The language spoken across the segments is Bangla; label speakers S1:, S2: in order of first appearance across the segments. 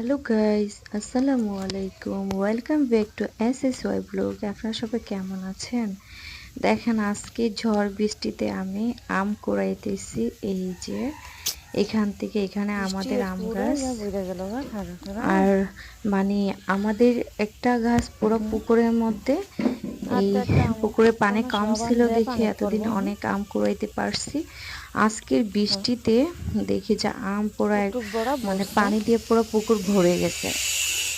S1: হ্যালো গাইস আসসালামু আলাইকুম welcome back to S S Y blog আপনারা সবাই কেমন আছেন? দেখেন আজকে ঝড় বৃষ্টিতে আমি আম কুড়াইতেছি। এই যে এখান থেকে এখানে আমাদের আম গাছ। আর মানে আমাদের একটা গাছ পুরো পুকুরের মধ্যে এই পুকুরে পানি কম ছিল দেখে এতদিন অনেক আম কুড়াইতে পারছি। আজকের বৃষ্টিতে দেখি যে আম পুরো মানে পানি দিয়ে পুরো পুকুর ভরে গেছে।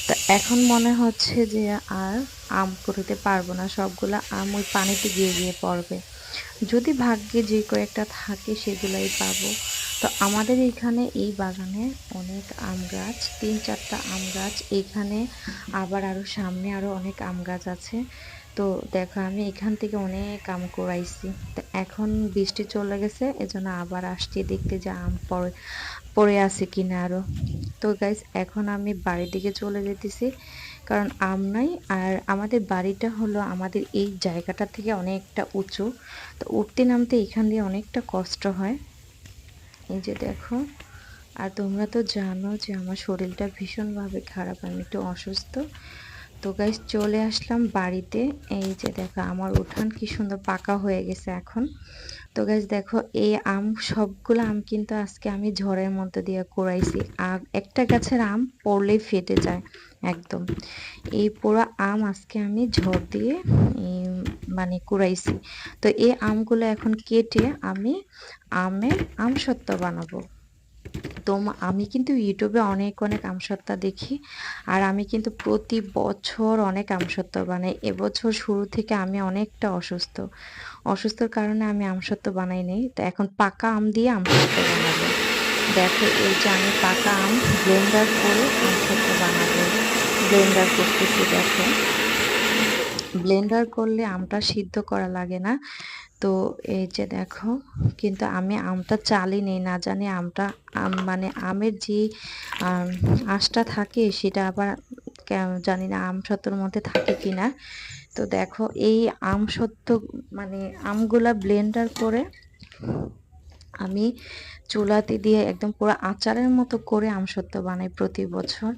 S1: তো এখন মনে হচ্ছে যে আর আম কুড়াতে পারব না সবগুলো আম ওই পানিতে গিয়ে গিয়ে পড়বে। যদি ভাগ্যে যে কয়েকটা থাকে সেগুলাই পাবো। তো আমাদের এখানে এই বাগানে অনেক আম গাছ তিন চারটা আম গাছ। এখানে আবার আরও সামনে আরও অনেক আম গাছ আছে। তো দেখো, আমি এখান থেকে অনেক আম কুড়াইছি। তো এখন বৃষ্টি চলে গেছে, এজন্য আবার আসছি দেখতে যে আম পড়ে পড়ে আছে কিনা আরও তো গাইজ এখন আমি বাড়ির দিকে চলে যেতেছি, কারণ আম নাই, আর আমাদের বাড়িটা হলো আমাদের এই জায়গাটা থেকে অনেকটা উঁচু। তো উঠতে নামতে এখান দিয়ে অনেকটা কষ্ট হয়। এই যে দেখো, আর তোমরা তো জানো যে আমার শরীরটা ভীষণভাবে খারাপ, আমি একটু অসুস্থ। তো গাইস চলে আসলাম বাড়িতে। এই যে দেখো, আমার উঠান কি সুন্দর পাকা হয়ে গেছে এখন। তো গাইজ দেখো, এই আম, সবগুলো আম কিন্তু আজকে আমি ঝড়ের মধ্যে দিয়ে কুড়াইছি। আর একটা গাছের আম পড়লেই ফেটে যায়, একদম। এই পুরো আম আজকে আমি ঝড় দিয়ে মানে কুড়াইছি। তো এই আমগুলো এখন কেটে আমি আমের আমসত্ত্ব বানাবো। তো আমি কিন্তু ইউটিউবে অনেক অনেক আমসত্ত্বা দেখি। আর আমি কিন্তু প্রতি বছর অনেক আমসত্ত্ব বানাই। এবছর শুরু থেকে আমি অনেকটা অসুস্থ। অসুস্থর কারণে আমি আমসত্ত্ব বানাই নেই। তো এখন পাকা আম দিয়ে আমসত্ত্ব বানাবো। দেখো, এই যে আমি পাকা আম ব্লেন্ডার করে আমসত্ত্ব বানাবো। ব্লেন্ডার করতেছি, দেখো। ব্লেন্ডার করলে আমটা সিদ্ধ করা লাগে না। তো এই যে দেখো, কিন্তু আমি আমটা চালি নেই, না জানি আমটা আম মানে আমের যে আঁশটা থাকে সেটা আবার জানি না আম সত্যর মধ্যে থাকে কি না তো দেখো, এই আম সত্য মানে আমগুলা ব্লেন্ডার করে আমি চুলাতে দিয়ে একদম পুরো আচারের মতো করে আমসত্ত্ব বানাই প্রতি বছর।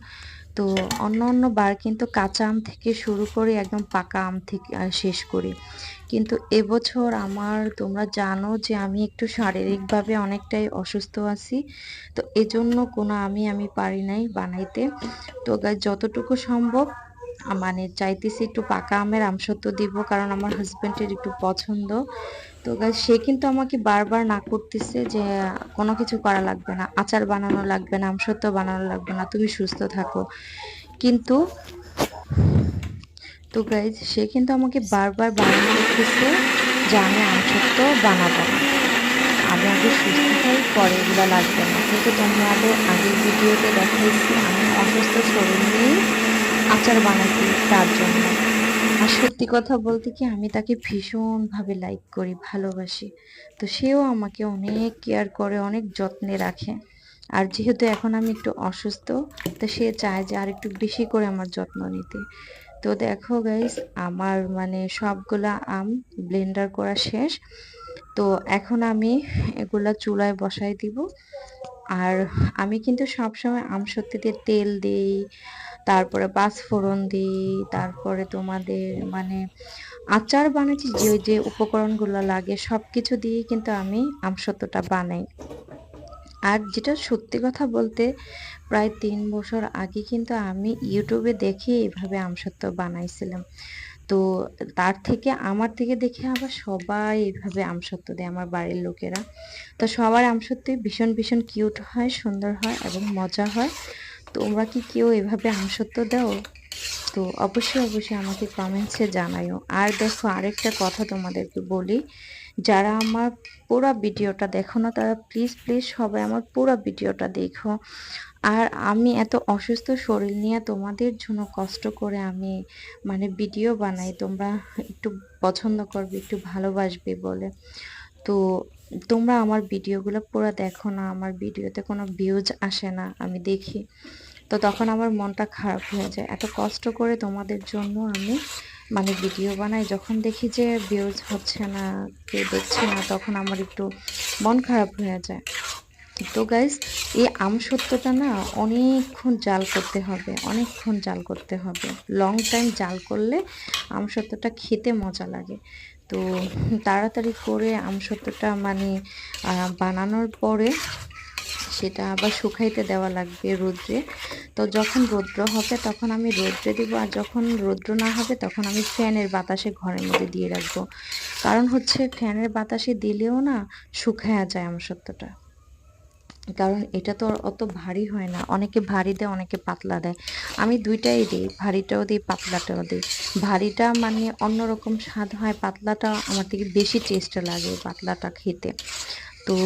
S1: তো অন্য অন্য বার কিন্তু কাঁচা আম থেকে শুরু করে একদম পাকা আম থেকে শেষ করি। কিন্তু এবছর আমার, তোমরা জানো যে আমি একটু শারীরিকভাবে অনেকটাই অসুস্থ আছি। তো এজন্য কোনো আমি আমি পারি নাই বানাইতে। তো যতটুকু সম্ভব মানে চাইতেছি একটু পাকা আমের আমসত্ব দিব, কারণ আমার হাজব্যান্ডের একটু পছন্দ। তো গাছ সে কিন্তু আমাকে বারবার না করতেছে যে কোনো কিছু করা লাগবে না। আচার বানানো লাগবে না আমসত্ব বানানো লাগবে না, তুমি সুস্থ থাকো। কিন্তু তো গাইজ সে কিন্তু আমাকে বারবার বানানো করতেছে যে আমি আমসত্ব বানাবো আমি আগে সুস্থ হই, পরে এগুলো লাগবে না। কিন্তু তোমাদের আগের ভিডিওতে দেখাইছি, আমি অসুস্থ শরীর নিয়েই আচার বানাইছি তার জন্য। আর সত্যি কথা বলতে কি, আমি তাকে ভীষণভাবে লাইক করি, ভালোবাসি। তো সেও আমাকে অনেক কেয়ার করে, অনেক যত্নে রাখে। আর যেহেতু এখন আমি একটু অসুস্থ, তো সে চায় যে আর একটু বেশি করে আমার যত্ন নিতে। তো দেখো গাইস আমার মানে সবগুলা আম ব্লেন্ডার করা শেষ। তো এখন আমি এগুলা চুলায় বসাই দিব। আর আমি কিন্তু সবসময় আম সত্যি দিয়ে তেল দিই, তারপরে পাঁচফোড়ন দিই, তারপরে তোমাদের মানে আচার বানাচ্ছি, যে যে উপকরণগুলো লাগে সব কিছু দিয়েই কিন্তু আমি আম আমসত্ত্বটা বানাই। আর যেটা সত্যি কথা বলতে, প্রায় তিন বছর আগে কিন্তু আমি ইউটিউবে দেখে এইভাবে আমসত্ত্ব বানাইছিলাম। তো তার থেকে, আমার থেকে দেখে আবার সবাই এইভাবে আমসত্ত্ব দেয়, আমার বাড়ির লোকেরা। তো সবার আমসত্ত্বই ভীষণ ভীষণ কিউট হয়, সুন্দর হয় এবং মজা হয়। তোমরা কি কেউ এভাবে আমসত্ব দাও? তো অবশ্যই অবশ্যই আমাকে কমেন্টসে জানাইও। আর দেখো, আরেকটা কথা তোমাদেরকে বলি। যারা আমার পুরো ভিডিওটা দেখো না, তারা প্লিজ প্লিজ সবাই আমার পুরো ভিডিওটা দেখো। আর আমি এত অসুস্থ শরীর নিয়ে তোমাদের জন্য কষ্ট করে আমি মানে ভিডিও বানাই, তোমরা একটু পছন্দ করবে, একটু ভালোবাসবে বলে। তো তোমরা আমার ভিডিওগুলো পুরো দেখো না, আমার ভিডিওতে কোনো ভিউজ আসে না, আমি দেখি। তো তখন আমার মনটা খারাপ হয়ে যায়। এত কষ্ট করে তোমাদের জন্য আমি মানে ভিডিও বানাই, যখন দেখি যে ভিউজ হচ্ছে না, কেউ দেখছে না, তখন আমার একটু মন খারাপ হয়ে যায়। তো গাইস এই আমসত্ত্বটা না অনেকক্ষণ জাল করতে হবে, অনেকক্ষণ জাল করতে হবে। লং টাইম জাল করলে আমসত্ত্বটা খেতে মজা লাগে। তো তাড়াতাড়ি করে আমসত্ত্বটা মানে বানানোর পরে সেটা আবার শুকাইতে দেওয়া লাগবে রোদ্রে। তো যখন রৌদ্র হবে তখন আমি রৌদ্রে দিব, আর যখন রৌদ্র না হবে তখন আমি ফ্যানের বাতাসে ঘরের মধ্যে দিয়ে রাখব। কারণ হচ্ছে ফ্যানের বাতাসে দিলেও না শুকায়া যায় আমসত্ত্বটা। কারণ এটা তো অত ভারী হয় না, অনেকে ভারী দেয়, অনেকে পাতলা দেয়। আমি দুইটাই দিই, ভারীটাও দিই, পাতলাটাও দিই। ভারীটা মানে অন্যরকম স্বাদ হয়, পাতলাটা আমার থেকে বেশি টেস্ট লাগে পাতলাটা খেতে। তো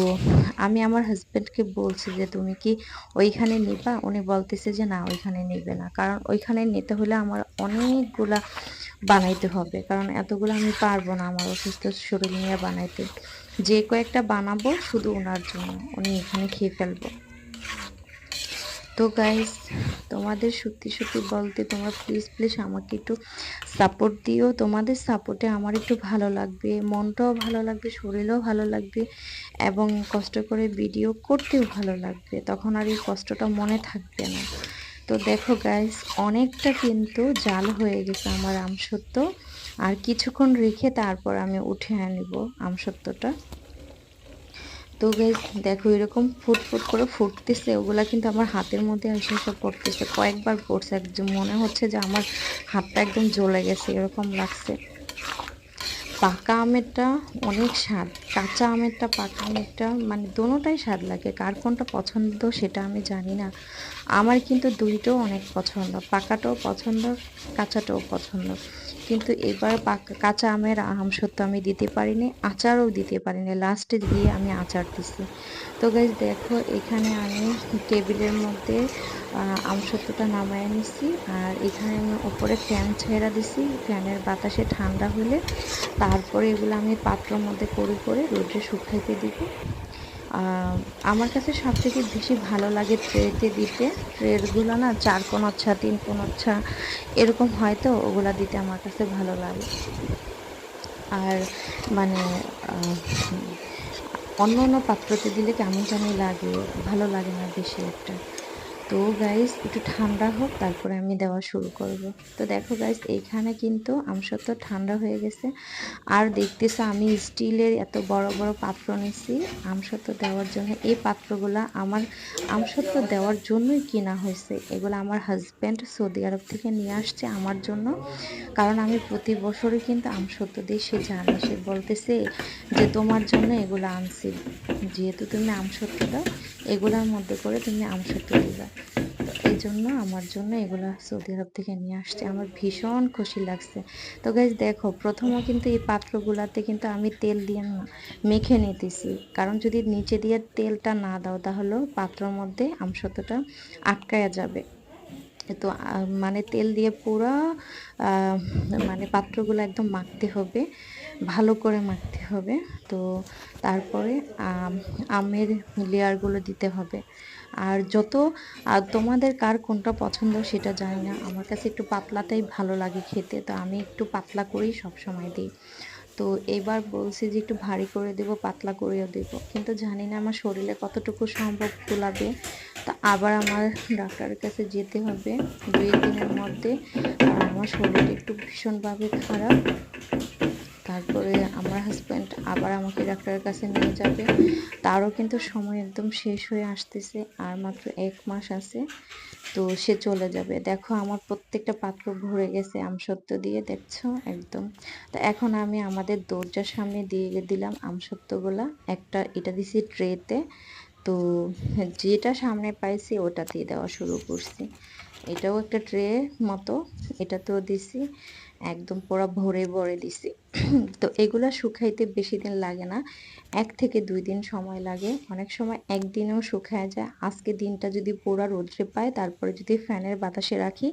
S1: আমি আমার হাজব্যান্ডকে বলছি যে, তুমি কি ওইখানে নিবা? উনি বলতেছে যে, না, ওইখানে নেবে না। কারণ ওইখানে নিতে হলে আমার অনেকগুলা বানাইতে হবে। কারণ এতগুলো আমি পারব না আমার অসুস্থ শরীর নিয়ে বানাইতে। যে কয়েকটা বানাবো শুধু ওনার জন্য। উনি এখানে খেয়ে ফেলব। তো গাইস তোমাদের সত্যি সত্যি বলতে তোমরা প্লিজ প্লিজ আমাকে একটু সাপোর্ট দিও। তোমাদের সাপোর্টে আমার একটু ভালো লাগবে, মনটাও ভালো লাগবে, শরীরও ভালো লাগবে এবং কষ্ট করে ভিডিও করতেও ভালো লাগবে। তখন আর এই কষ্টটা মনে থাকবে না। তো দেখো গাইস অনেকটা কিন্তু জাল হয়ে গেছে আমার আমসত্ত্ব। আর কিছুক্ষণ রেখে তারপর আমি উঠে আনিব আমসত্ত্বটা। তো গাইজ দেখো এরকম ফুট ফুট করে ফুটতেছে, ওগুলা কিন্তু আমার হাতের মধ্যে এসে সব পড়তেছে। কয়েকবার পড়ছে, একদম মনে হচ্ছে যে আমার হাতটা একদম জ্বলে গেছে, এরকম লাগছে। পাকা আমেরটা অনেক স্বাদ, কাঁচা আমেরটা, পাকা আমেরটা মানে দোনোটাই স্বাদ লাগে। কার কোনটা পছন্দ সেটা আমি জানি না। আমার কিন্তু দুইটাও অনেক পছন্দ, পাকাটাও পছন্দ, কাঁচাটাও পছন্দ। কিন্তু এবার কাঁচা আমের আম সত্য আমি দিতে পারিনি, আচারও দিতে পারিনি। লাস্টে দিয়ে আমি আচার দিছি। তো গাইজ দেখো, এখানে আমি টেবিলের মধ্যে আমসত্বটা নামায় নিছি আর এখানে আমি উপরে ফ্যান ছেড়া দিছি। ফ্যানের বাতাসে ঠান্ডা হলে তারপরে এগুলো আমি পাত্রর মধ্যে করে করে রোদে শুকাইতে দিব। আমার কাছে সবথেকে বেশি ভালো লাগে ট্রেতে দিতে। ট্রেগুলো না চার কোন অচ্ছা তিন কোন এরকম এরকম হয়তো ওগুলা দিতে আমার কাছে ভালো লাগে। আর মানে অন্য অন্য পাত্রতে দিলে কেমন জানি লাগে, ভালো লাগে না বেশি একটা। তো গাইস একটু ঠান্ডা হোক, তারপরে আমি দেওয়া শুরু করব। তো দেখো গাইস এইখানে কিন্তু আমসত্ব ঠান্ডা হয়ে গেছে। আর দেখতেছে আমি স্টিলের এত বড় বড় পাত্র নিছি। আমসত্ব দেওয়ার জন্য, এই পাত্রগুলা আমার আমসত্ব দেওয়ার জন্যই কিনা হয়েছে। এগুলো আমার হাজব্যান্ড সৌদি আরব থেকে নিয়ে আসছে আমার জন্য। কারণ আমি প্রতি বছরই কিন্তু আমসত্ব দিই, সে জানে। সে বলতেছে যে, তোমার জন্য এগুলো আনছি। যেহেতু তুমি আমসত্ব দাও, এগুলোর মধ্যে করে তুমি আমসত্ব দিবা। জন্য, আমার জন্য এগুলো সৌদি আরব থেকে নিয়ে আসছে। আমার ভীষণ খুশি লাগছে। তো গাইজ দেখো প্রথমও কিন্তু এই পাত্রগুলাতে কিন্তু আমি তেল দিয়ে মেখে নিতেছি। কারণ যদি নিচে দিয়ে তেলটা না দাও, তাহলে পাত্রর মধ্যে আমসত্বটা আটকায়া যাবে। তো মানে তেল দিয়ে পুরো মানে পাত্রগুলো একদম মাখতে হবে, ভালো করে মাখতে হবে। তো, তারপরে আমের লেয়ারগুলো দিতে হবে। আর যত তোমাদের কার কোনটা পছন্দ সেটা জানি না। আমার কাছে একটু পাতলাটাই ভালো লাগে খেতে, তো আমি একটু পাতলা করেই সব সময় দিই। তো এবার বলছি যে একটু ভারী করে দেব, পাতলা করেও দেব। কিন্তু জানি না আমার শরীরে কতটুকু সম্ভব কুলাবে তা আবার আমার ডাক্তারের কাছে যেতে হবে দুই দিনের মধ্যে। আমার শরীর একটু ভীষণভাবে খারাপ। তারপরে আমার হাজব্যান্ড আবার আমাকে ডাক্তারের কাছে নিয়ে যাবে। তারও কিন্তু সময় একদম শেষ হয়ে আসতেছে, আর মাত্র এক মাস আছে, তো সে চলে যাবে। দেখো আমার প্রত্যেকটা পাত্র ভরে গেছে আমসত্ত্ব দিয়ে, দেখছ? একদম। তো এখন আমি আমাদের দরজার সামনে দিয়ে দিলাম আমসত্ত্বগুলা একটা এটা দিছি ট্রেতে তো যেটা সামনে পাইছি ওটাতেই দেওয়া শুরু করছি। এটাও একটা ট্রে মতো, এটাতেও দিছি। একদম পুরো ভরে ভরে দিছি। তো এগুলা শুকাইতে বেশি দিন লাগে না। এক থেকে দুই দিন সময় লাগে। অনেক সময় একদিনেও শুকায় যায়। আজকে দিনটা যদি পুরো রোদ্রে পায় তারপরে যদি ফ্যানের বাতাসে রাখি,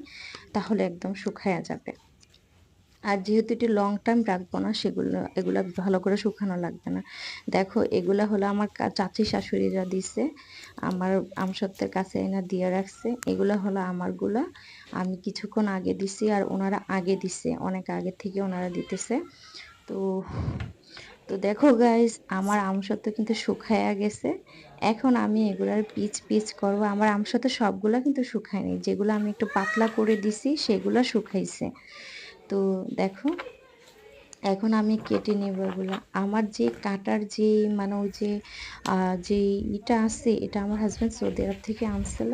S1: তাহলে একদম শুকায়া যাবে। আর যেহেতু এটি লং টাইম রাখব না, সেগুলো, এগুলো ভালো করে শুকানো লাগবে না। দেখো, এগুলো হলো আমার চাচি শাশুড়িরা দিছে, আমার আমসত্বের কাছে এনে দিয়ে রাখছে। এগুলো হলো আমারগুলো। আমি কিছুক্ষণ আগে দিছি আর ওনারা আগে দিছে, অনেক আগে থেকে ওনারা দিতেছে। তো তো দেখো গাইস আমার আমসত্ব কিন্তু শুকায়া গেছে। এখন আমি এগুলার পিচ পিচ করব। আমার আমসত্ব সবগুলা কিন্তু শুকায়নি। যেগুলো আমি একটু পাতলা করে দিছি, সেগুলো শুকাইছে। তো দেখো, এখন আমি কেটে নেব এগুলো। আমার যে কাটার যে মানে ওই যে যে ইটা আছে, এটা আমার হাজব্যান্ড সৌদি আরব থেকে আনছিল।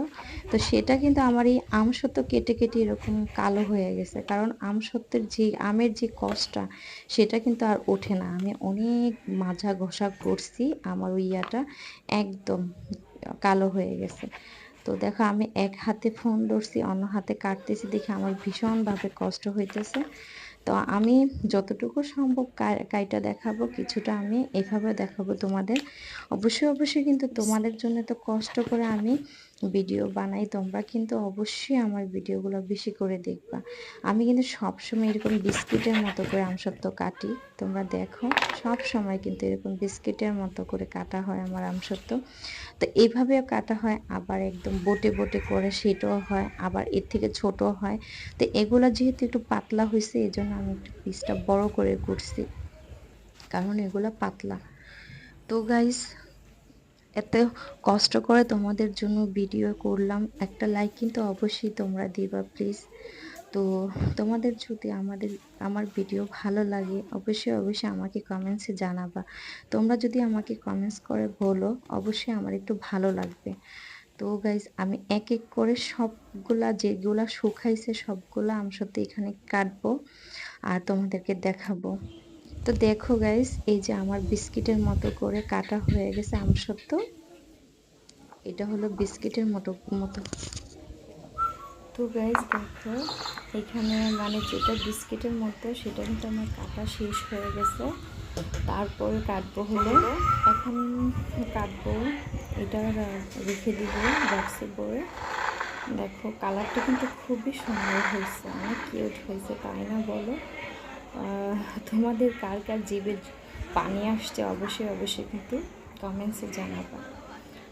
S1: তো সেটা কিন্তু আমার এই আমসত্ব কেটে কেটে এরকম কালো হয়ে গেছে। কারণ আমসত্বের যে আমের যে কষ্টটা, সেটা কিন্তু আর ওঠে না। আমি অনেক মাজা ঘষা করছি, আমার ওই ইয়াটা একদম কালো হয়ে গেছে। তো দেখো আমি এক হাতে ফোন ধরছি, অন্য হাতে কাটতেছি দেখে আমার ভীষণভাবে কষ্ট হইতেছে। তো আমি যতটুকু সম্ভব কাইটা দেখাবো, কিছুটা আমি এভাবে দেখাবো তোমাদের। অবশ্যই অবশ্যই কিন্তু তোমাদের জন্য তো কষ্ট করে আমি ভিডিও বানাই তোমরা, কিন্তু অবশ্যই আমার ভিডিওগুলো বেশি করে দেখবা। আমি কিন্তু সবসময় এরকম বিস্কিটের মতো করে আমসত্ব কাটি, তোমরা দেখো। সব সময় কিন্তু এরকম বিস্কিটের মতো করে কাটা হয় আমার আমসত্ব তো এইভাবেও কাটা হয়, আবার একদম বোটে বোটে করে সেটাও হয়, আবার এর থেকে ছোট হয়। তো এগুলো যেহেতু একটু পাতলা হয়েছে এই জন্য আমি একটু পিসটা বড় করে করছি, কারণ এগুলো পাতলা। তো গাইস এত কষ্ট করে তোমাদের জন্য ভিডিও করলাম। একটা লাইক কিন্তু অবশ্যই তোমরা দিবা প্লিজ তো তোমাদের যদি আমাদের, আমার ভিডিও ভালো লাগে, অবশ্যই অবশ্যই আমাকে কমেন্টসে জানাবা। তোমরা যদি আমাকে কমেন্টস করে বলো, অবশ্যই আমার একটু ভালো লাগবে। তো গাইজ আমি এক এক করে সবগুলা, যেগুলা শুকাইছে, সবগুলা সাথে এখানে কাটবো আর তোমাদেরকে দেখাবো। তো দেখো গাইজ এই যে আমার বিস্কিটের মতো করে কাটা হয়ে গেছে আমসত্ব এটা হলো বিস্কিটের মতো মতো। তো গাইজ দেখো, এখানে মানে যেটা বিস্কিটের মতো, সেটা কিন্তু আমার কাটা শেষ হয়ে গেছে। তারপরে কাটবো হলো, এখন কাটবো, এটা রেখে দিব বক্সে পরে দেখো কালারটা কিন্তু খুবই সুন্দর হয়েছে, অনেক কিউট হয়েছে, তাই না বলো? তোমাদের কার কার জীবের পানি আসছে? অবশ্যই অবশ্যই কিন্তু কমেন্টসে জানাবা।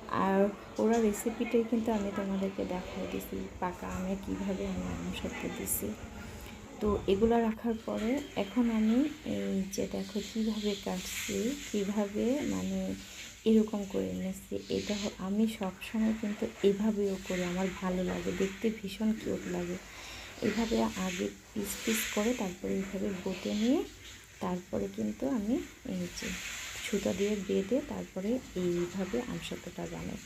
S1: আর ওরা রেসিপিটাই কিন্তু আমি তোমাদেরকে দেখাই দিছি, পাকা আমে কীভাবে আমি আম দিছি। তো এগুলো রাখার পরে এখন আমি এই যে দেখো কীভাবে কাটছি, কীভাবে মানে এরকম করে এনেছি এটা আমি সবসময় কিন্তু এভাবেও করি, আমার ভালো লাগে, দেখতে ভীষণ কিউট লাগে। এভাবে আগে পিস পিস করে তারপরে এইভাবে বটে নিয়ে তারপরে কিন্তু আমি এই যে সুতা দিয়ে বেঁধে তারপরে এইভাবে আমসত্বটা বানাই।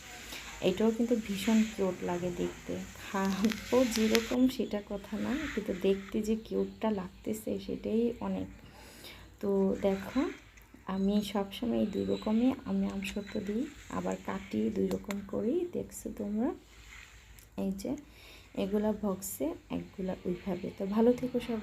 S1: এটাও কিন্তু ভীষণ কিউট লাগে দেখতে। খাব যেরকম সেটা কথা না, কিন্তু দেখতে যে কিউটটা লাগতেছে সেটাই অনেক। তো দেখো, আমি সবসময় এই দুই রকমই আমি আমসত্ব দিই, আবার কাটি দুই রকম করি দেখছ তোমরা? এই যে এগুলা বক্সে একগুলা ওইভাবে। তো ভালো থেকো সব